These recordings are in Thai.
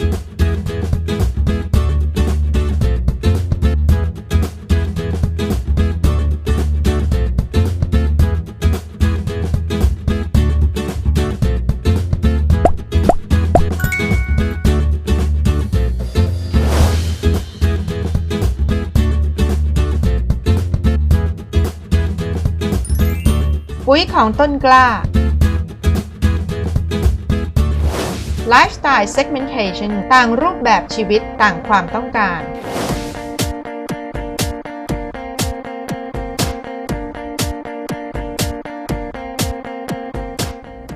ปุ๋ยของต้นกล้า Lifestyle Segmentation ต่างรูปแบบชีวิตต่างความต้องการ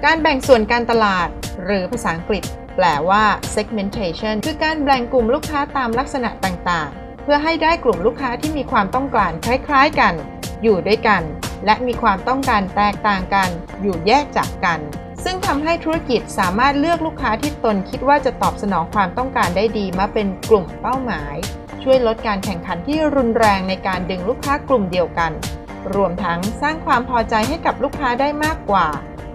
การแบ่งส่วนการตลาด หรือภาษาอังกฤษ แปลว่า segmentation คือการแบ่งกลุ่มลูกค้าตามลักษณะต่างๆ เพื่อให้ได้กลุ่มลูกค้าที่มีความต้องการคล้ายๆกัน อยู่ด้วยกัน และมีความต้องการแตกต่างกัน อยู่แยกจากกัน ซึ่งทำให้ธุรกิจสามารถเลือกลูกค้าที่ตนคิดว่าจะตอบสนองความต้องการได้ดีมาเป็นกลุ่มเป้าหมาย ช่วยลดการแข่งขันที่รุนแรงในการดึงลูกค้ากลุ่มเดียวกัน รวมทั้งสร้างความพอใจให้กับลูกค้าได้มากกว่า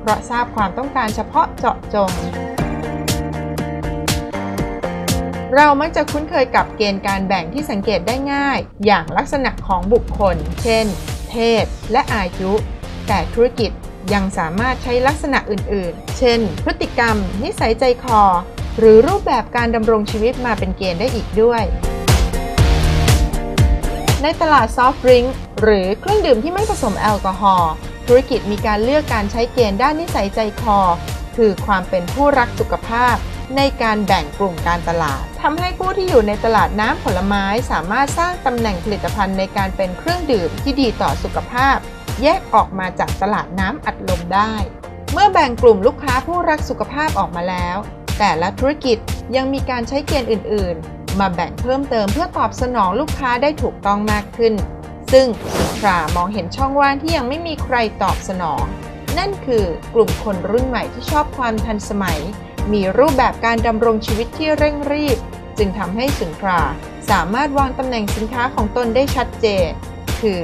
เพราะทราบความต้องการเฉพาะเจาะจง เรามักจะคุ้นเคยกับเกณฑ์การแบ่งที่สังเกตได้ง่าย อย่างลักษณะของบุคคล เช่น เพศ และอายุ แต่ธุรกิจ ยังสามารถใช้ลักษณะอื่นๆ เช่น พฤติกรรม นิสัยใจคอ หรือรูปแบบการดำรงชีวิตมาเป็นเกณฑ์ได้อีกด้วย ในตลาดซอฟต์ดริงก์หรือเครื่องดื่มที่ไม่ผสมแอลกอฮอล์ธุรกิจมีการเลือกการใช้เกณฑ์ด้านนิสัยใจคอ คือความเป็นผู้รักสุขภาพ ในการแบ่งกลุ่มการตลาดทำให้ผู้ที่อยู่ในตลาดน้ำผลไม้สามารถสร้างตำแหน่งผลิตภัณฑ์ในการเป็นเครื่องดื่มที่ดีต่อสุขภาพ แยกออกมาจากตลาดน้ำอัดลมได้ เมื่อแบ่งกลุ่มลูกค้าผู้รักสุขภาพออกมาแล้ว แต่ละธุรกิจยังมีการใช้เกณฑ์อื่น ๆ มาแบ่งเพิ่มเติมเพื่อตอบสนองลูกค้าได้ถูกต้องมากขึ้น ซึ่งสุทรามองเห็นช่องว่างที่ยังไม่มีใครตอบสนอง นั่นคือกลุ่มคนรุ่นใหม่ที่ชอบความทันสมัย มีรูปแบบการดำรงชีวิตที่เร่งรีบ จึงทำให้สุนทราสามารถวางตำแหน่งสินค้าของตนได้ชัดเจน คือ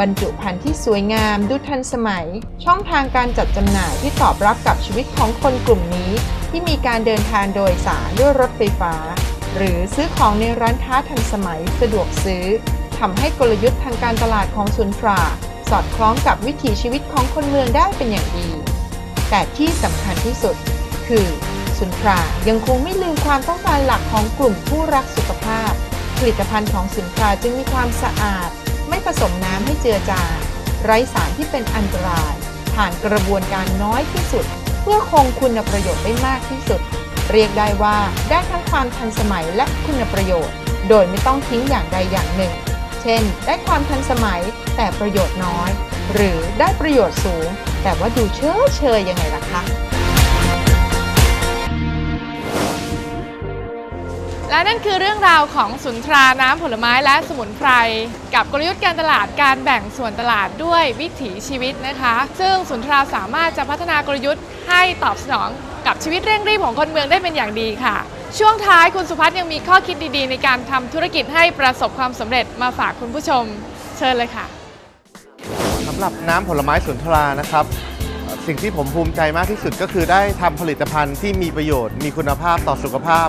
บรรจุภัณฑ์ที่สวยงามดูทันสมัย ช่องทางการจัดจำหน่ายที่ตอบรับกับชีวิตของคนกลุ่มนี้ ที่มีการเดินทางโดยสารด้วยรถไฟฟ้า หรือซื้อของในร้านค้าทันสมัยสะดวกซื้อทำให้กลยุทธ์ทางการตลาดของสุนทราสอดคล้องกับวิถีชีวิตของคนเมืองได้เป็นอย่างดี แต่ที่สำคัญที่สุด คือสุนทรายังคงไม่ลืมความต้องการหลักของกลุ่มผู้รักสุขภาพ ผลิตภัณฑ์ของสุนทราจึงมีความสะอาด ผสมน้ำให้เจือจางไร้สารที่เป็นอันตราย ผ่านกระบวนการน้อยที่สุด เพื่อคงคุณประโยชน์ได้มากที่สุด เรียกได้ว่าได้ทั้งความทันสมัยและคุณประโยชน์ โดยไม่ต้องทิ้งอย่างใดอย่างหนึ่ง เช่น ได้ความทันสมัยแต่ประโยชน์น้อย หรือได้ประโยชน์สูง แต่ว่าดูเชยเชยยังไงล่ะคะ และนั่นคือเรื่องราวของสุนทราน้ำผลไม้และสมุนไพร กับกลยุทธ์การตลาดการแบ่งส่วนตลาดด้วยวิถีชีวิตนะคะ ซึ่งสุนทราสามารถจะพัฒนากลยุทธ์ให้ตอบสนองกับชีวิตเร่งรีบของคนเมืองได้เป็นอย่างดีค่ะ ช่วงท้ายคุณสุพัฒน์ยังมีข้อคิดดีๆ ในการทำธุรกิจให้ประสบความสำเร็จมาฝากคุณผู้ชม เชิญเลยค่ะสำหรับน้ำผลไม้สวนทรานะครับ สิ่งที่ผมภูมิใจมากที่สุดก็คือได้ทำผลิตภัณฑ์ที่มีประโยชน์ มีคุณภาพต่อสุขภาพ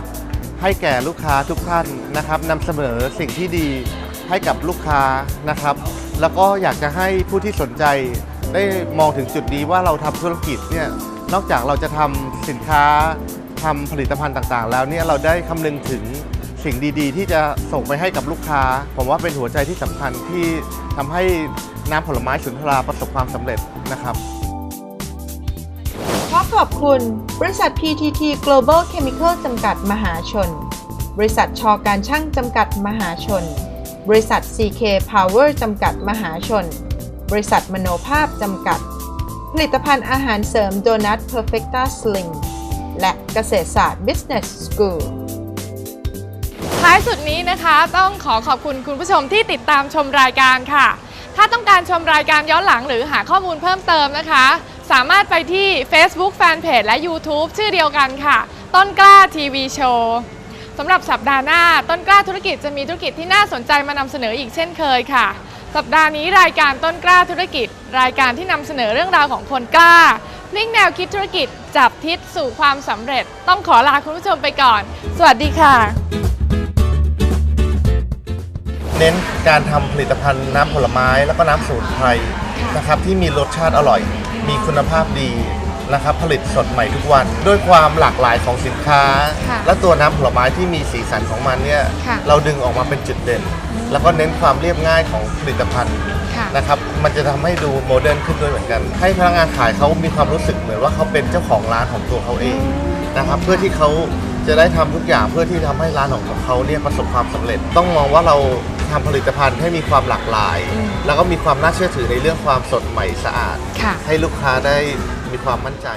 ให้แก่ลูกค้าทุกท่านนะครับนำเสนอสิ่งที่ดีให้กับลูกค้านะครับ แล้วก็อยากจะให้ผู้ที่สนใจได้มองถึงจุดนี้ว่าเราทำธุรกิจเนี่ยนอกจากเราจะทำสินค้าทำผลิตภัณฑ์ต่างๆ แล้วเนี่ยเราได้คำนึงถึงสิ่งดีๆ ที่จะส่งไปให้กับลูกค้า ผมว่าเป็นหัวใจที่สำคัญที่ทำให้น้ำผลไม้สุนทราประสบความสำเร็จนะครับ ขอขอบคุณ บริษัท PTT Global Chemical จำกัดมหาชน บริษัทชอการช่างจำกัดมหาชน บริษัท CK Power จำกัดมหาชน บริษัทมโนภาพจำกัด ผลิตภัณฑ์อาหารเสริมโดนัท Perfecta Slim และเกษตรศาสตร์ Business School ท้ายสุดนี้นะคะต้องขอขอบคุณคุณผู้ชมที่ติดตามชมรายการค่ะ ถ้าต้องการชมรายการย้อนหลังหรือหาข้อมูลเพิ่มเติมนะคะ สามารถไปที่ Facebook Fanpage และ YouTube ชื่อเดียวกันค่ะ ต้นกล้าทีวีโชว์สำหรับสัปดาห์หน้า ต้นกล้าธุรกิจจะมีธุรกิจที่น่าสนใจมานำเสนออีกเช่นเคยค่ะ สัปดาห์นี้รายการต้นกล้าธุรกิจ รายการที่นำเสนอเรื่องราวของคนกล้าพลิกแนวคิดธุรกิจจับทิศสู่ความสำเร็จ ต้องขอลาคุณผู้ชมไปก่อน สวัสดีค่ะ เน้นการทำผลิตภัณฑ์น้ำผลไม้แล้วก็น้ำสมุนไพรนะครับที่มีรสชาติอร่อย มีคุณภาพดีนะครับผลิตสดใหม่ทุกวัน ด้วยความหลากหลายของสินค้า ค่ะและตัวน้ำผลไม้ที่มีสีสันของมันเนี่ยค่ะ เราดึงออกมาเป็นจุดเด่น แล้วก็เน้นความเรียบง่ายของผลิตภัณฑ์ ค่ะ นะครับ มันจะทำให้ดูโมเดิร์นขึ้นด้วยเหมือนกัน ให้พนักงานขายเขามีความรู้สึกเหมือนว่าเขาเป็นเจ้าของร้านของตัวเขาเองนะครับ เพื่อที่เขา จะได้ทำทุกอย่างเพื่อที่ทำให้ร้านของเขาเนี่ยประสบความสำเร็จ ต้องมองว่าเราทำผลิตภัณฑ์ให้มีความหลากหลายอืมแล้วก็มีความน่าเชื่อถือในเรื่องความสดใหม่สะอาดค่ะให้ลูกค้าได้มีความมั่นใจ